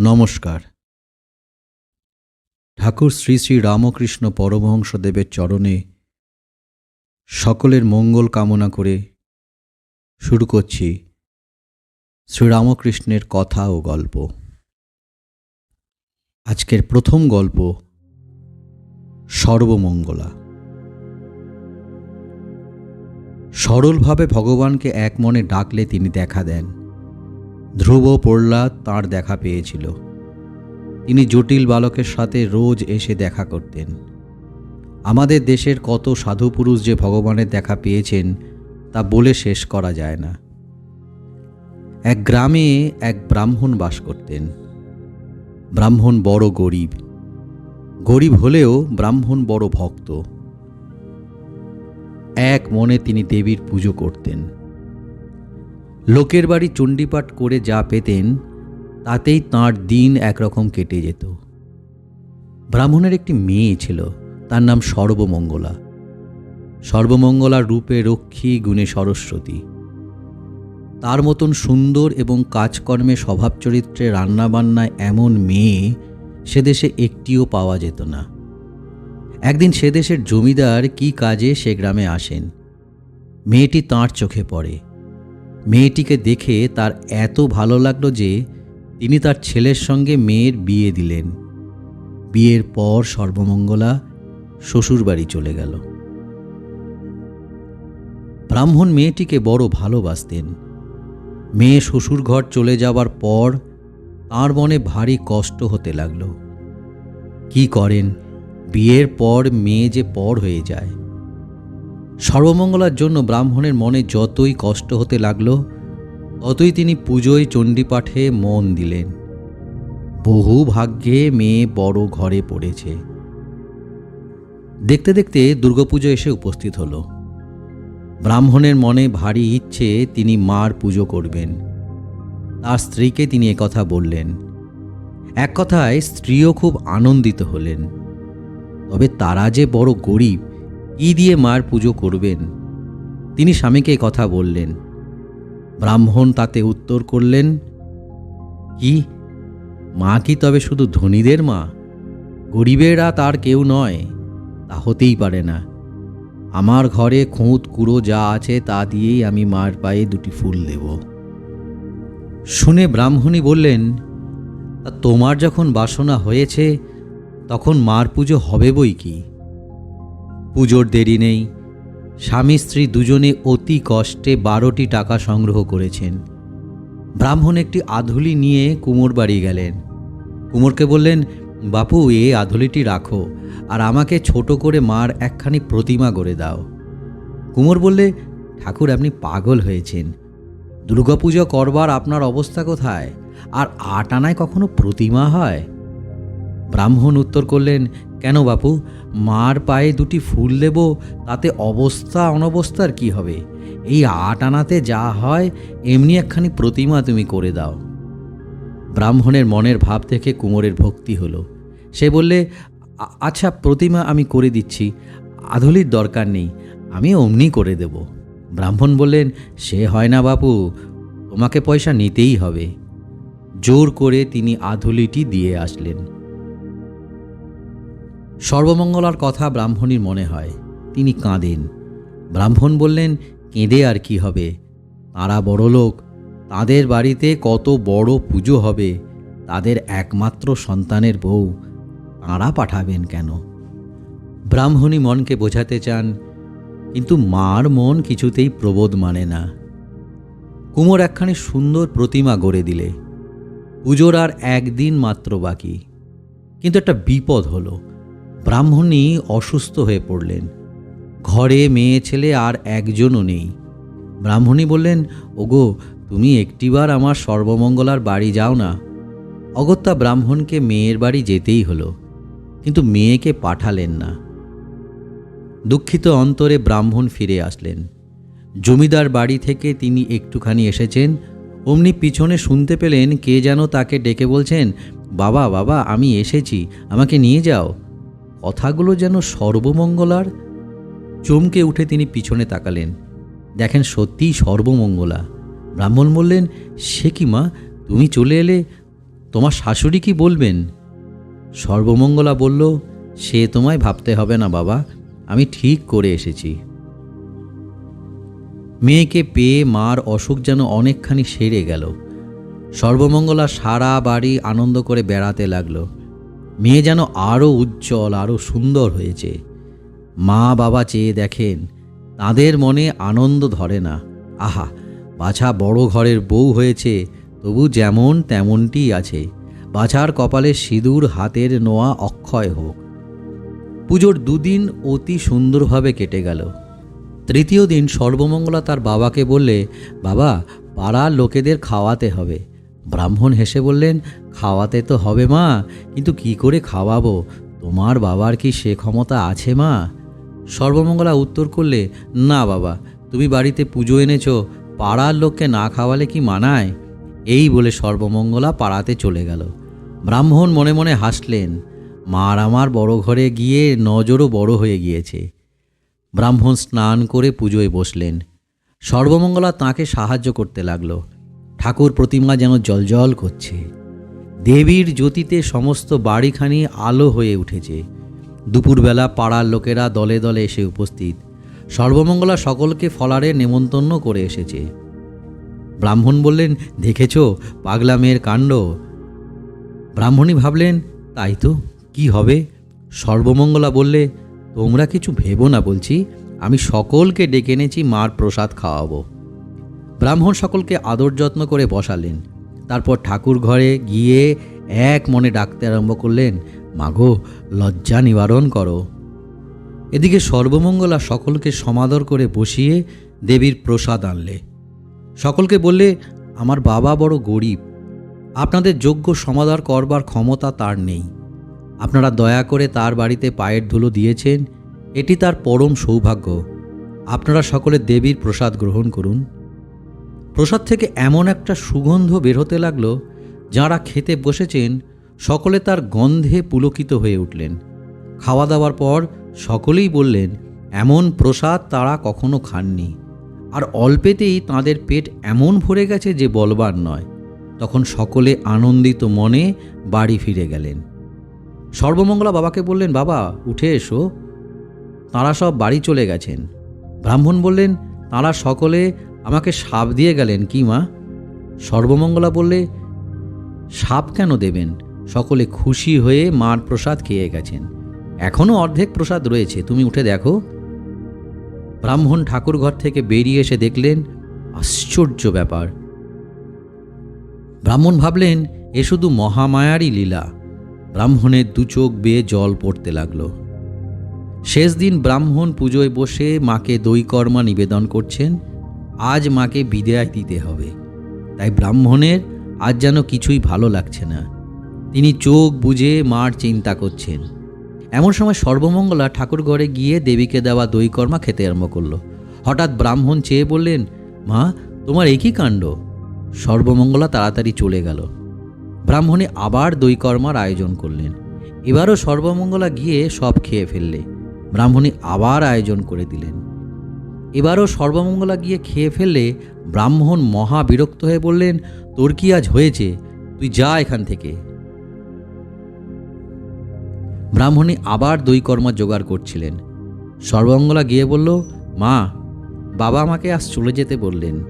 নমস্কার। ঠাকুর শ্রী শ্রী রামকৃষ্ণ পরমহংসদেবের চরণে সকলের মঙ্গল কামনা করে শুরু করছি শ্রীরামকৃষ্ণের কথা ও গল্প। আজকের প্রথম গল্প, সর্বমঙ্গলা। সরলভাবে ভগবানকে এক মনে ডাকলে তিনি দেখা দেন। ধ্রুব প্রহ্লাদ তাঁর দেখা পেয়েছিল। তিনি জটিল বালকের সাথে রোজ এসে দেখা করতেন। আমাদের দেশের কত সাধু পুরুষ যে ভগবানের দেখা পেয়েছেন, তা বলে শেষ করা যায় না। এক গ্রামে এক ব্রাহ্মণ বাস করতেন। ব্রাহ্মণ বড় গরিব। গরিব হলেও ব্রাহ্মণ বড় ভক্ত। এক মনে তিনি দেবীর পুজো করতেন। লোকের বাড়ি চণ্ডীপাঠ করে যা পেতেন, তাতেই তাঁর দিন একরকম কেটে যেত। ব্রাহ্মণের একটি মেয়ে ছিল, তার নাম সর্বমঙ্গলা। সর্বমঙ্গলার রূপে রক্ষী গুণে সরস্বতী। তার মতন সুন্দর এবং কাজকর্মে স্বভাব চরিত্রে রান্নাবান্নায় এমন মেয়ে সে দেশে একটিও পাওয়া যেত না। একদিন সে দেশের জমিদার কি কাজে সে গ্রামে আসেন। মেয়েটি তাঁর চোখে পড়ে। মেয়েটিকে দেখে তার এত ভালো লাগল যে তিনি তার ছেলের সঙ্গে মেয়ের বিয়ে দিলেন। বিয়ের পর সর্বমঙ্গলা শ্বশুরবাড়ি চলে গেল। ব্রাহ্মণ মেয়েটিকে বড় ভালোবাসতেন। মেয়ে শ্বশুর ঘর চলে যাবার পর তাঁর মনে ভারী কষ্ট হতে লাগল। কি করেন? বিয়ের পর মেয়ে যে পর হয়ে যায়। সর্বমঙ্গলার জন্য ব্রাহ্মণের মনে যতই কষ্ট হতে লাগল, ততই তিনি পুজোয় চণ্ডীপাঠে মন দিলেন। বহু ভাগ্যে মেয়ে বড় ঘরে পড়েছে। দেখতে দেখতে দুর্গাপুজো এসে উপস্থিত হলো। ব্রাহ্মণের মনে ভারী ইচ্ছে তিনি মার পুজো করবেন। তার স্ত্রীকে তিনি একথা বললেন। এক কথায় স্ত্রীও খুব আনন্দিত হলেন। তবে তারা যে বড় গরিব কি দিয়ে মার পুজো করবেন। তিনি স্বামীকে কথা বললেন। ব্রাহ্মণ তাতে উত্তর করলেন, কি? মা কি তবে শুধু ধনীদের মা? গরিবেরা তার কেউ নয়, তা হতেই পারে না। আমার ঘরে খুঁত কুড়ো যা আছে তা দিয়েই আমি মার পায়ে দুটি ফুল দেব। শুনে ব্রাহ্মণী বললেন তোমার যখন বাসনা হয়েছে, তখন মার পুজো হবে বই কি? পুজোর দেরি নেই। স্বামী স্ত্রী দুজনে অতি কষ্টে বারোটি টাকা সংগ্রহ করেছেন। ব্রাহ্মণ একটি আধুলি নিয়ে কুমোর বাড়ি গেলেন। কুমোরকে বললেন, বাপু, এ আধুলিটি রাখো আর আমাকে ছোট করে মার একখানি প্রতিমা গড়ে দাও। কুমোর বললে, ঠাকুর, আপনি পাগল হয়েছেন। দুর্গাপুজো করবার আপনার অবস্থা কোথায়? আর আট আনায় কখনো প্রতিমা হয়? ব্রাহ্মণ উত্তর করলেন, কেন বাপু? মার পায়ে দুটি ফুল দেব, তাতে অবস্থা অনবস্থার কি হবে? এই আট আনাতে যা হয়, এমনি একখানি প্রতিমা তুমি করে দাও। ব্রাহ্মণের মনের ভাব থেকে কুমোরের ভক্তি হলো। সে বললে আচ্ছা প্রতিমা আমি করে দিচ্ছি, আধুলির দরকার নেই, আমি অমনি করে দেব। ব্রাহ্মণ বললেন, সে হয় না বাপু, তোমাকে পয়সা নিতেই হবে। জোর করে তিনি আধুলিটি দিয়ে আসলেন। সর্বমঙ্গলার কথা ব্রাহ্মণীর মনে হয়, তিনি কাঁদেন। ব্রাহ্মণ বললেন, কেঁদে আর কি হবে? তারা বড় লোক, তাদের বাড়িতে কত বড় পুজো হবে, তাদের একমাত্র সন্তানের বউ, তাঁরা পাঠাবেন কেন? ব্রাহ্মণী মনকে বোঝাতে চান, কিন্তু মার মন কিছুতেই প্রবোধ মানে না। কুমোর একখানি সুন্দর প্রতিমা গড়ে দিলে, পুজোর আর একদিন মাত্র বাকি। কিন্তু একটা বিপদ হলো। ব্রাহ্মণী অসুস্থ হয়ে পড়লেন। ঘরে মেয়ে, ছেলে আর একজনও নেই। ব্রাহ্মণী বললেন, ওগো, তুমি একটিবার আমার সর্বমঙ্গলার বাড়ি যাও না। অগত্যা ব্রাহ্মণকে মেয়ের বাড়ি যেতেই হলো, কিন্তু মেয়েকে পাঠালেন না। দুঃখিত অন্তরে ব্রাহ্মণ ফিরে আসলেন। জমিদার বাড়ি থেকে তিনি একটুখানি এসেছেন। অমনি পিছনে শুনতে পেলেন কে যেন তাকে ডেকে বলছেন, বাবা বাবা, আমি এসেছি, আমাকে নিয়ে যাও। কথাগুলো যেন সর্বমঙ্গলার। চমকে উঠে তিনি পিছনে তাকালেন। দেখেন সত্যিই সর্বমঙ্গলা। ব্রাহ্মণ বললেন, সে কি মা, তুমি চলে এলে তোমার শাশুড়ি কি বলবেন? সর্বমঙ্গলা বলল, সে তোমায় ভাবতে হবে না বাবা, আমি ঠিক করে এসেছি। মেয়েকে পেয়ে মার অসুখ যেন অনেকখানি সেরে গেল। সর্বমঙ্গলা সারা বাড়ি আনন্দ করে বেড়াতে লাগল। মেয়ে যেন আরও উজ্জ্বল আরও সুন্দর হয়েছে। মা বাবা চেয়ে দেখেন, তাদের মনে আনন্দ ধরে না। আহা, বাছা বড় ঘরের বউ হয়েছে, তবু যেমন তেমনটি আছে। বাছার কপালে সিঁদুর, হাতের নোয়া অক্ষয় হোক। পুজোর দুদিন অতি সুন্দরভাবে কেটে গেল। তৃতীয় দিন সর্বমঙ্গলা তার বাবাকে বললে, বাবা, পাড়ার লোকেদের খাওয়াতে হবে। ব্রাহ্মণ হেসে বললেন, খাওয়াতে তো হবে মা, কিন্তু কি করে খাওয়াবো? তোমার বাবার কি সে ক্ষমতা আছে মা? সর্বমঙ্গলা উত্তর করলে, না বাবা, তুমি বাড়িতে পুজো এনেছো, পাড়ার লোককে না খাওয়ালে কি মানায়? এই বলে সর্বমঙ্গলা পাড়াতে চলে গেল। ব্রাহ্মণ মনে মনে হাসলেন, মার আমার বড় ঘরে গিয়ে নজরও বড় হয়ে গিয়েছে। ব্রাহ্মণ স্নান করে পুজোয় বসলেন। সর্বমঙ্গলা তাকে সাহায্য করতে লাগল। ঠাকুর প্রতিমা যেন জলজল করছে। দেবীর জ্যোতিতে সমস্ত বাড়িখানি আলো হয়ে উঠেছে। দুপুরবেলা পাড়ার লোকেরা দলে দলে এসে উপস্থিত। সর্বমঙ্গলা সকলকে ফলারে নেমন্তন্ন করে এসেছে। ব্রাহ্মণ বললেন, দেখেছ, পাগলা মেয়ের কাণ্ড? ব্রাহ্মণী ভাবলেন, তাই তো, কি হবে? সর্বমঙ্গলা বললে, তোমরা কিছু ভেবো না বলছি, আমি সকলকে ডেকে এনেছি মার প্রসাদ খাওয়াবো। ব্রাহ্মণ সকলকে আদর যত্ন করে বসালেন। তারপর ঠাকুর ঘরে গিয়ে এক মনে ডাকতে আরম্ভ করলেন, মাগো, লজ্জা নিবারণ করো। এদিকে সর্বমঙ্গলা সকলকে সমাদর করে বসিয়ে দেবীর প্রসাদ আনলে। সকলকে বললে, আমার বাবা বড় গরিব, আপনাদের যোগ্য সমাদর করবার ক্ষমতা তার নেই। আপনারা দয়া করে তার বাড়িতে পায়ের ধুলো দিয়েছেন, এটি তার পরম সৌভাগ্য। আপনারা সকলে দেবীর প্রসাদ গ্রহণ করুন। প্রসাদ থেকে এমন একটা সুগন্ধ বের হতে লাগল, যাঁরা খেতে বসেছেন, সকলে তার গন্ধে পুলকিত হয়ে উঠলেন। খাওয়া দাওয়ার পর সকলেই বললেন, এমন প্রসাদ তারা কখনো খাননি। আর অল্পেতেই তাদের পেট এমন ভরে গেছে যে বলবার নয়। তখন সকলে আনন্দিত মনে বাড়ি ফিরে গেলেন। সর্বমঙ্গলা বাবাকে বললেন, বাবা, উঠে এসো। তাঁরা সব বাড়ি চলে গেছেন। ব্রাহ্মণ বললেন, তাঁরা সকলে আমাকে সাপ দিয়ে গেলেন কি, মা? সর্বমঙ্গলা বললে, সাপ কেন দেবেন? সকলে খুশি হয়ে মার প্রসাদ খেয়ে গেছেন। এখনও অর্ধেক প্রসাদ রয়েছে, তুমি উঠে দেখো। ব্রাহ্মণ ঠাকুর ঘর থেকে বেরিয়ে এসে দেখলেন, আশ্চর্য ব্যাপার। ব্রাহ্মণ ভাবলেন, এ শুধু মহামায়ারই লীলা। ব্রাহ্মণের দু চোখ বেয়ে জল পড়তে লাগল। শেষ দিন ব্রাহ্মণ পুজোয় বসে মাকে দৈকর্মা নিবেদন করছেন। আজ মাকে বিদায় দিতে হবে। তাই ব্রাহ্মণের আজ যেন কিছুই ভালো লাগছে না। তিনি চোখ বুজে মার চিন্তা করছেন। এমন সময় সর্বমঙ্গলা ঠাকুর ঘরে গিয়ে দেবীকে দেওয়া দইকর্মা খেতে আরম্ভ করল। হঠাৎ ব্রাহ্মণ চেয়ে বললেন, মা, তোমার একই কাণ্ড? সর্বমঙ্গলা তাড়াতাড়ি চলে গেল। ব্রাহ্মণে আবার দইকর্মার আয়োজন করলেন। এবারও সর্বমঙ্গলা গিয়ে সব খেয়ে ফেললে। ব্রাহ্মণী আবার আয়োজন করে দিলেন। এবারও সর্বমঙ্গলা গিয়ে খেয়ে ফেললে ব্রাহ্মণ মহা বিরক্ত হয়ে বললেন, তোর কি আজ হয়েছে? তুই যা এখান থেকে। ব্রাহ্মণী আবার দইকর্মা জোগাড় করছিলেন। সর্বমঙ্গলা গিয়ে বলল, মা, বাবা আমাকে আজ চলে যেতে বললেন।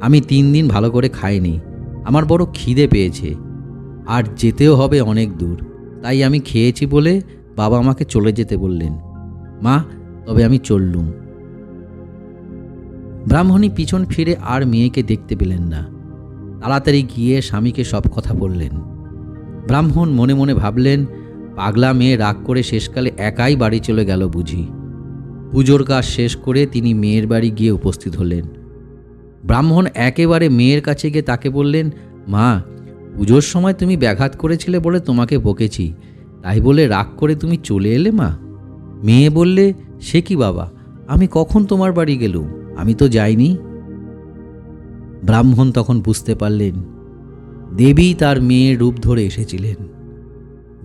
আমি তিন দিন ভালো করে খাইনি। আমার বড় খিদে পেয়েছে। আর যেতেও হবে অনেক দূর। তাই আমি খেয়েছি বলে বাবা আমাকে চলে যেতে বললেন। মা, তবে আমি চললুম। ব্রাহ্মণী পিছন ফিরে আর মেয়েকে দেখতে পেলেন না। তাড়াতাড়ি গিয়ে স্বামীকে সব কথা বললেন। ব্রাহ্মণ মনে মনে ভাবলেন, পাগলা মেয়ে রাগ করে শেষকালে একাই বাড়ি চলে গেল বুঝি। পুজোর কাজ শেষ করে তিনি মেয়ের বাড়ি গিয়ে উপস্থিত হলেন। ব্রাহ্মণ একেবারে মেয়ের কাছে গিয়ে তাকে বললেন, মা, পুজোর সময় তুমি ব্যাঘাত করেছিলে বলে তোমাকে বকেছি। তাই বলে রাগ করে তুমি চলে এলে মা? মেয়ে বললে, সে কি বাবা, আমি কখন তোমার বাড়ি গেলুম? আমি তো যাইনি। ব্রাহ্মণ তখন বুঝতে পারলেন, দেবী তার মেয়ের রূপ ধরে এসেছিলেন।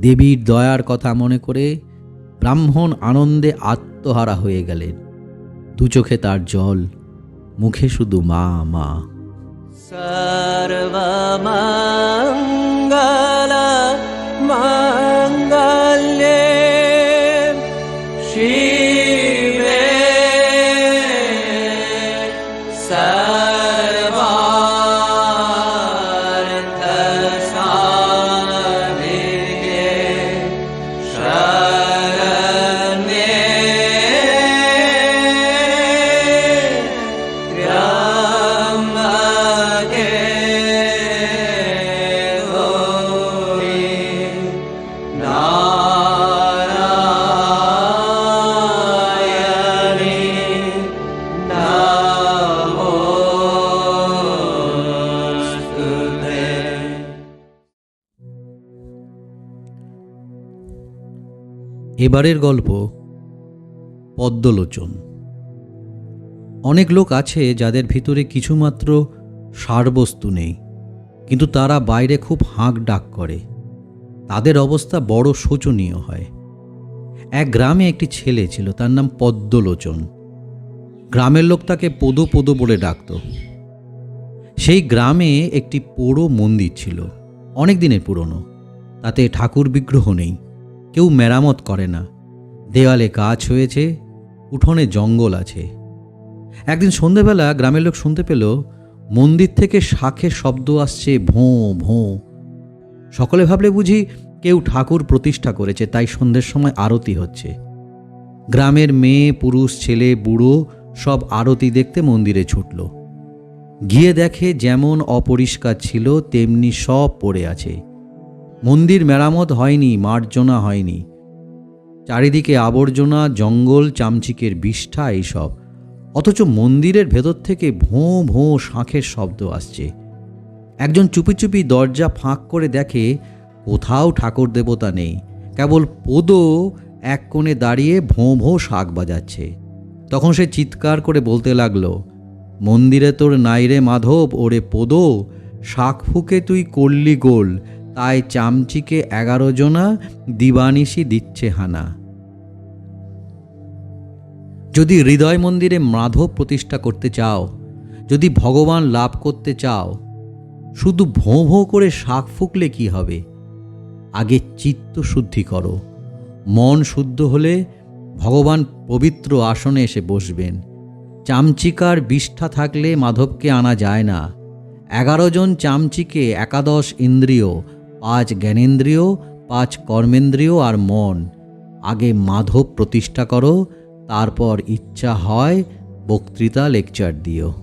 দেবীর দয়ার কথা মনে করে ব্রাহ্মণ আনন্দে আত্মহারা হয়ে গেলেন। দু চোখে তার জল, মুখে শুধু মা মা। সর্বমঙ্গল মঙ্গল এবারের গল্প পদ্মলোচন। অনেক লোক আছে যাদের ভিতরে কিছুমাত্র সারবস্তু নেই, কিন্তু তারা বাইরে খুব হাঁক ডাক করে। তাদের অবস্থা বড় শোচনীয় হয়। এক গ্রামে একটি ছেলে ছিল, তার নাম পদ্মলোচন। গ্রামের লোক তাকে পোদো পোদো বলে ডাকত। সেই গ্রামে একটি পোড়ো মন্দির ছিল, অনেক দিনের পুরনো। তাতে ঠাকুর বিগ্রহ নেই। কেউ মেরামত করে না। দেওয়ালে গাছ হয়েছে, উঠোনে জঙ্গল আছে। একদিন সন্ধেবেলা গ্রামের লোক শুনতে পেল, মন্দির থেকে শাঁখের শব্দ আসছে, ভোঁ ভোঁ। সকলে ভাবলে বুঝি কেউ ঠাকুর প্রতিষ্ঠা করেছে, তাই সন্ধ্যের সময় আরতি হচ্ছে। গ্রামের মেয়ে, পুরুষ, ছেলে, বুড়ো সব আরতি দেখতে মন্দিরে ছুটল। গিয়ে দেখে যেমন অপরিষ্কার ছিল, তেমনি সব পড়ে আছে। মন্দির মেরামত হয়নি, মার্জনা হয়নি। চারিদিকে আবর্জনা, জঙ্গল, চামচিকের বিষ্ঠা এইসব। অথচ মন্দিরের ভেতর থেকে ভোঁ ভোঁ শাঁখের শব্দ আসছে। একজন চুপি চুপি দরজা ফাঁক করে দেখে, কোথাও ঠাকুর দেবতা নেই। কেবল পোদো এক কোণে দাঁড়িয়ে ভোঁ ভোঁ শাঁখ বাজাচ্ছে। তখন সে চিৎকার করে বলতে লাগল, মন্দিরে তোর নাইরে মাধব, ওরে পোদো। শাঁখ ফুকে তুই করলি গোল। তাই চামচিকে এগারো জনা দিবানিশি দিচ্ছে হানা। যদি হৃদয় মন্দিরে মাধব প্রতিষ্ঠা করতে চাও, যদি ভগবান লাভ করতে চাও, শুধু ভোঁ ভোঁ করে শাক ফুকলে কি হবে? আগে চিত্ত শুদ্ধি করো। মন শুদ্ধ হলে ভগবান পবিত্র আসনে এসে বসবেন। চামচিকার বিষ্ঠা থাকলে মাধবকে আনা যায় না। এগারো জন চামচিকে একাদশ ইন্দ্রিয় পাঁচ জ্ঞানেন্দ্রিয়, পাঁচ কর্মেন্দ্রিয় আর মন। আগে মাধব প্রতিষ্ঠা করো, তারপর ইচ্ছা হয় বক্তৃতা লেকচার দিও।